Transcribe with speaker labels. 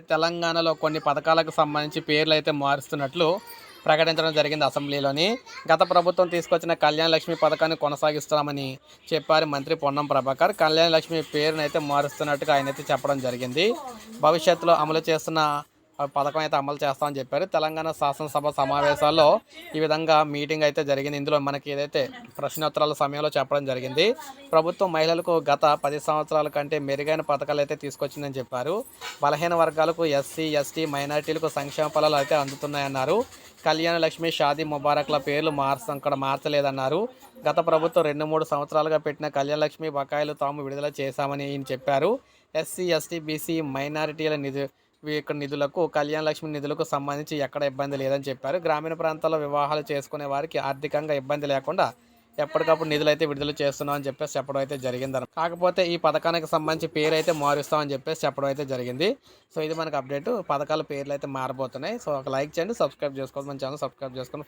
Speaker 1: తెలంగాణలో కొన్ని పథకాలకు సంబంధించి పేర్లు అయితే మారుస్తున్నట్లు ప్రకటించడం జరిగింది అసెంబ్లీలోని. గత ప్రభుత్వం తీసుకొచ్చిన కళ్యాణ లక్ష్మి పథకాన్ని కొనసాగిస్తామని చెప్పారు మంత్రి పొన్నం ప్రభాకర్. కళ్యాణ లక్ష్మి పేరునైతే మారుస్తున్నట్టుగా ఆయన అయితే చెప్పడం జరిగింది. భవిష్యత్తులో అమలు చేస్తున్న పథకం అయితే అమలు చేస్తామని చెప్పారు. తెలంగాణ శాసనసభ సమావేశాల్లో ఈ విధంగా మీటింగ్ అయితే జరిగింది. ఇందులో మనకి ఏదైతే ప్రశ్నోత్తరాల సమయంలో చెప్పడం జరిగింది. ప్రభుత్వం మహిళలకు గత పది సంవత్సరాల కంటే మెరుగైన పథకాలు అయితే తీసుకొచ్చిందని చెప్పారు. బలహీన వర్గాలకు ఎస్సీ ఎస్టీ మైనారిటీలకు సంక్షేమ ఫలాలు అయితే అందుతున్నాయన్నారు. కళ్యాణ లక్ష్మి షాదీ ముబారక్ల పేర్లు మార్చ అక్కడ మార్చలేదన్నారు. గత ప్రభుత్వం రెండు మూడు సంవత్సరాలుగా పెట్టిన కళ్యాణ లక్ష్మి బకాయిలు తాము విడుదల చేశామని ఈయన చెప్పారు. ఎస్సీ ఎస్టీ బీసీ మైనారిటీల నిధు యొక్క నిధులకు కళ్యాణ లక్ష్మి నిధులకు సంబంధించి ఎక్కడ ఇబ్బంది లేదని చెప్పారు. గ్రామీణ ప్రాంతాల్లో వివాహాలు చేసుకునే వారికి ఆర్థికంగా ఇబ్బంది లేకుండా ఎప్పటికప్పుడు నిధులు అయితే విడుదల చేస్తున్నాం అని చెప్పేసి చెప్పడం అయితే జరిగింది కాకపోతే ఈ పథకానికి సంబంధించి పేరు అయితే మారుస్తామని చెప్పేసి చెప్పడం అయితే జరిగింది. సో ఇది మనకు అప్డేట్. పథకాల పేర్లు అయితే మారబోతున్నాయి. సో ఒక లైక్ చేయండి. సబ్స్క్రైబ్ చేసుకోవాలి మన ఛానల్ సబ్స్క్రైబ్ చేసుకోండి